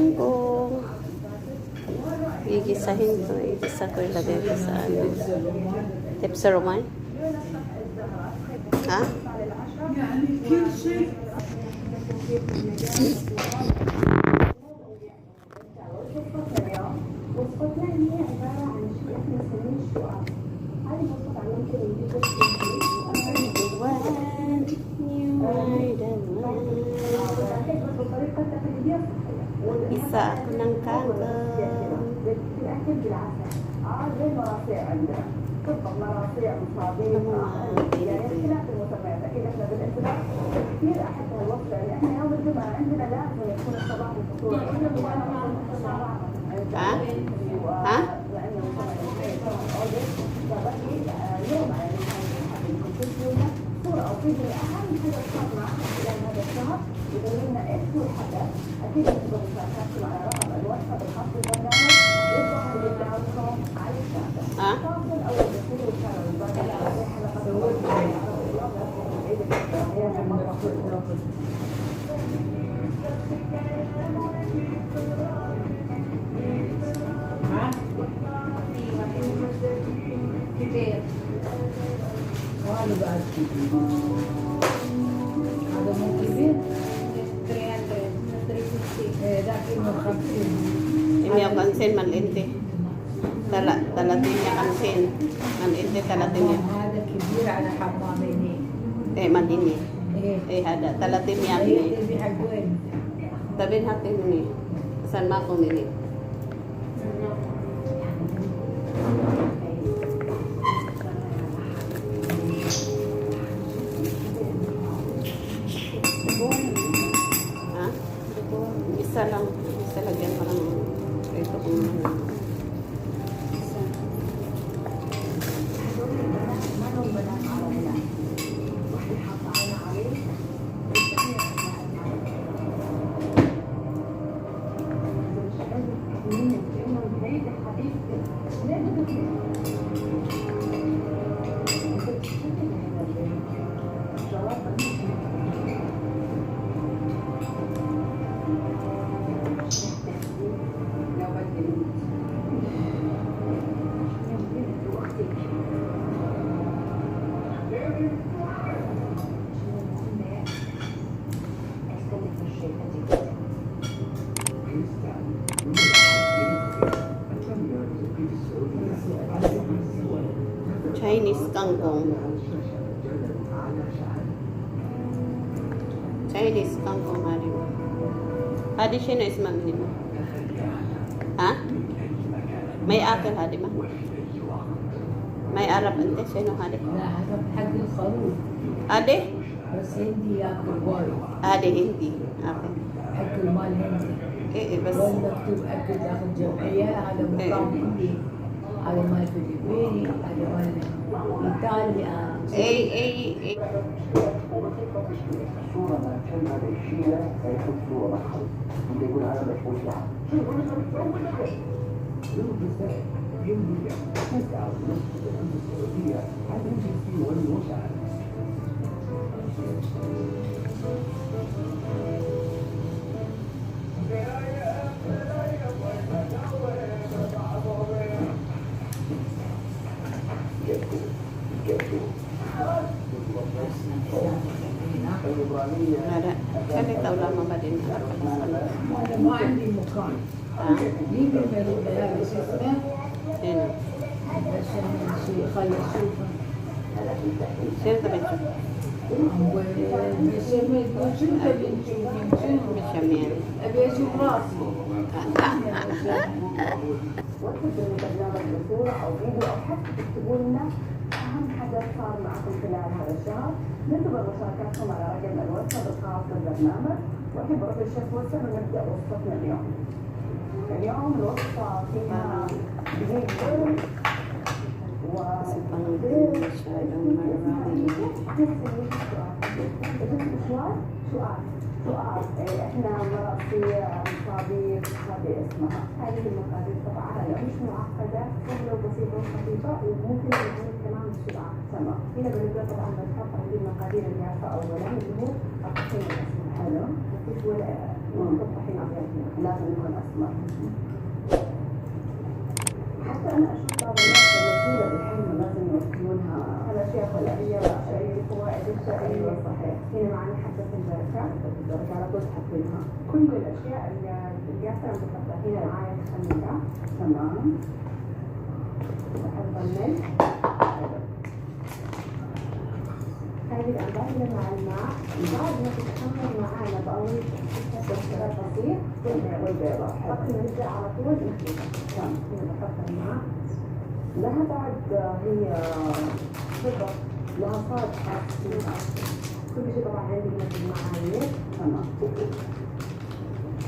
mango. Igisahin ko. Igisa ko ilagay ko sa ano. Tips Roman? Ha? What? Isa ako ng kanggang. Ha? ที่กระทรวงสาธารณสุข Imiyaw kansin, malinti. Tala, talatin niya kansin. Malinti talatin niya. Eh, madini. Eh, hada. Talatin niya. Tabin hatin niya. San mako niya. ሰላም kangkong. Chinese kangkong halim. Addition is magnima. Ha? May akal halim ha? May Arab ante, sino halim? Ade? hindi ako boy. Ade hindi. Okay. Ako mal hindi. Eh, eh, bas. Wala tu ako ako jom. Alam mo hindi. Alam mo hindi. Vedi, Italia. Ehi, ehi, ehi. Ha? جيب الملابس اسمه Sino? عشان tabi siya? بس ما يقول شنو تبي تشوفين شنو Bishamil. ابي أشوف راسي وصفوا البرنامج بصورة أو فيديو أو حتى تكتبوا لنا أهم حدث صار معكم خلال هذا الشهر ننتظر مشاركاتكم على رقم الواتساب الخاص بالبرنامج وأحب الشيف وسام ونبدأ وصفتنا اليوم اليوم الوصفة فيها بيض و سؤال إحنا مراسي مصابيح هذه اسمها هذه المقادير طبعا مش معقده سهله وبسيطه وخفيفه وممكن تكون كمان بسرعة تمام هنا بنبدا طبعا بنحط هذه المقادير اللي عارفه اولا اللي هو الطحين حلو مفيش ولا لازم يكون اسمر حتى أنا أشوف بعض الناس المسؤولة بالحلم لازم ياكلونها الاشياء الغذائية والاشياء الفوائد الشرعية أيوه صحيح هنا معنا حبة البركة حبة البركة على طول تحطينها كل الاشياء اللي القاسم بحطها هنا معايا خميرة تمام بحط الملح هذه الأنباهية مع الماء. بعد ما تتخمر معانا بقوي بشرة بسيط والبيضة حط نرجع على طول. نخلطها تمام هنا بحط الماء لها بعد هي فضة لها صاد كل شيء طبعا عندي من المعايير تمام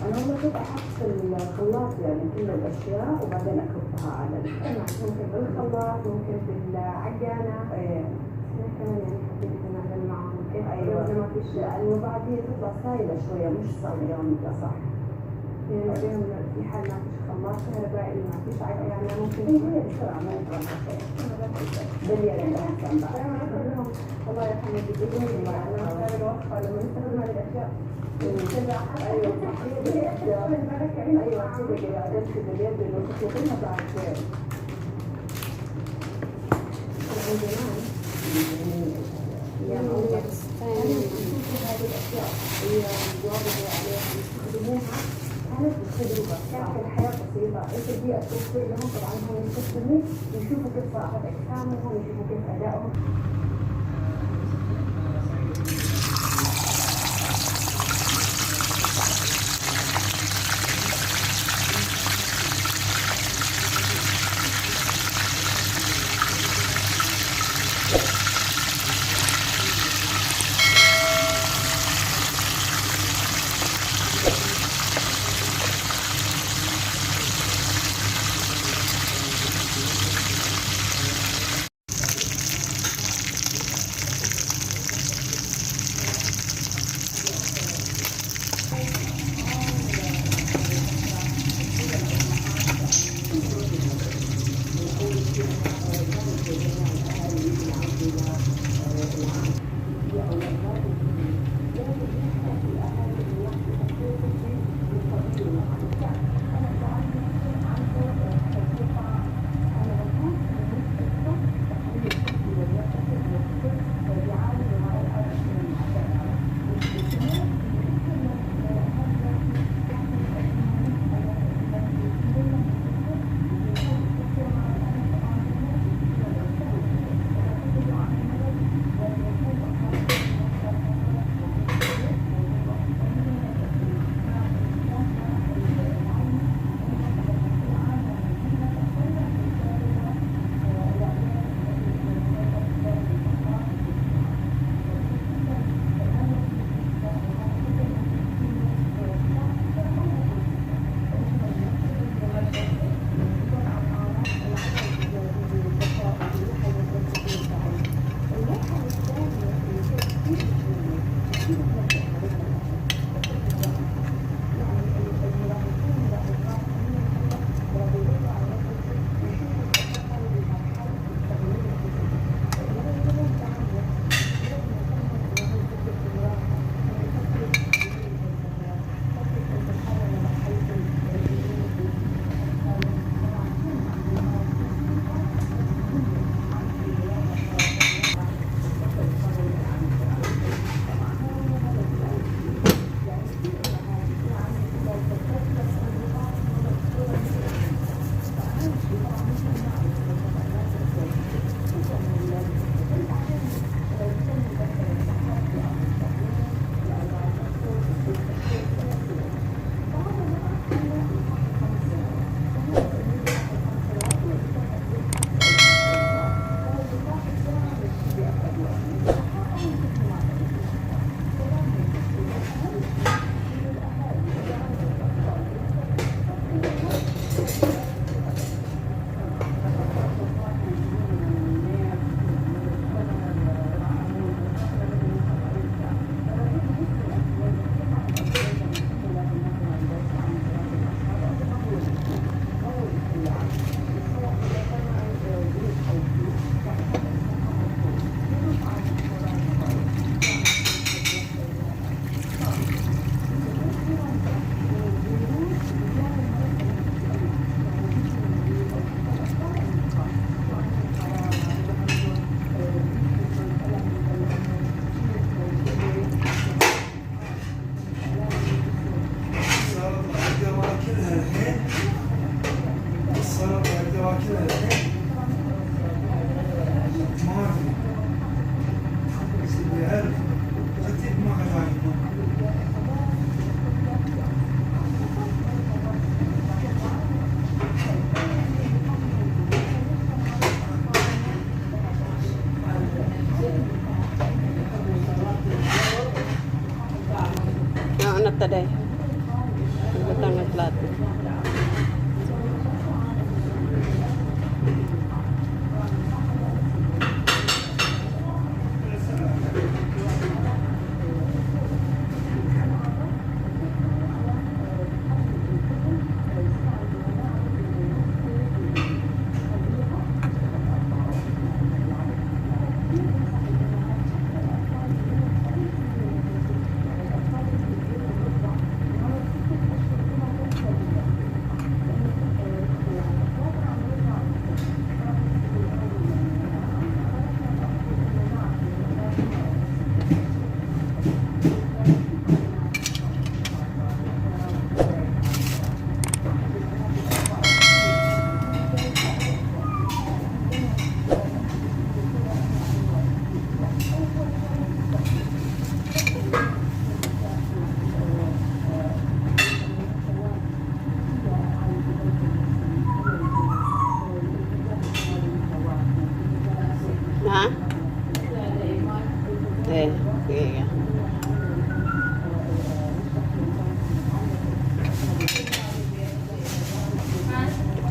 أنا أول شيء أحط في الخلاط يعني كل الأشياء وبعدين أكبها على ال- ممكن بالخلاط ممكن بالعجانة إيه. إحنا كمان يعني حبيت أيوة ما فيش لأنه بعد هي تطلع سايلة شوية مش صايلة صح يعني في حال ما فيش خلاط كهربائي ما فيش عجانة يعني ممكن هي بسرعة ما يطلع باليد أحسن بقى الله يرحمه بيقولوا لي أنا أختار الوصفة لما نستخدم هذه الأشياء أيوه أيوه كده كده عرفت باليد انه تخلطينها بعد كده طبعا زمان يا الله أنا بشوف هذه الأشياء هي الواضحه عليها يستخدموها كانت بالتجربه كانت الحياة بسيطه انت دي توفر لهم طبعا هم يستخدموا يشوفوا كيف صراحة اجسامهم يشوفوا كيف أدائهم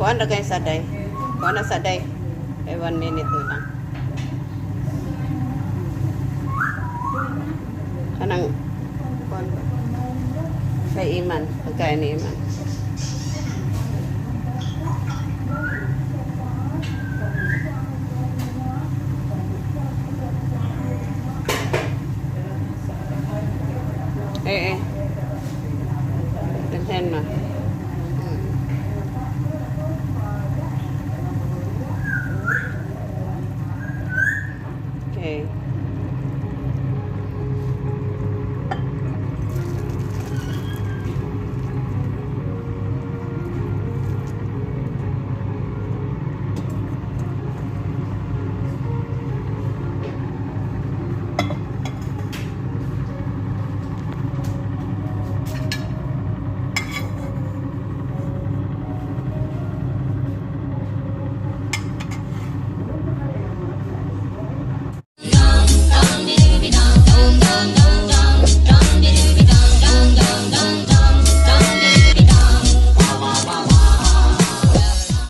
kuan ra kay saday. Kuan na saday. Eh, one minute na lang. Kanang kuan ba? Kay Iman, pagkain ni Iman. Eh, eh. Nag-send na.